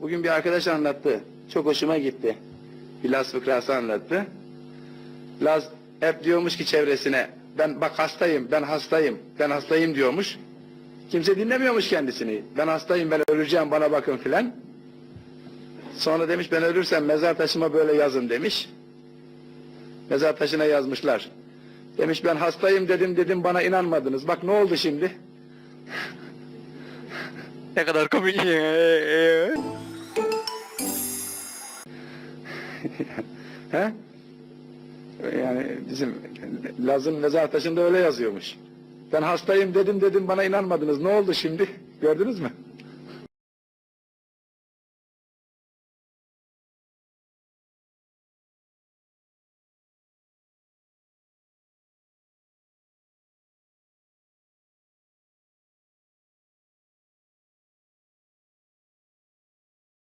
Bugün bir arkadaş anlattı. Çok hoşuma gitti. Bir Laz fıkrası anlattı. Laz hep diyormuş ki çevresine ben bak hastayım, ben hastayım, ben hastayım diyormuş. Kimse dinlemiyormuş kendisini. Ben hastayım, ben öleceğim, bana bakın filan. Sonra demiş ben ölürsem mezar taşıma böyle yazın demiş. Mezar taşına yazmışlar. Demiş ben hastayım dedim dedim bana inanmadınız. Bak ne oldu şimdi? Ne kadar komik. He? Yani bizim Laz'ın mezar taşında öyle yazıyormuş. Ben hastayım dedim dedim bana inanmadınız. Ne oldu şimdi? Gördünüz mü?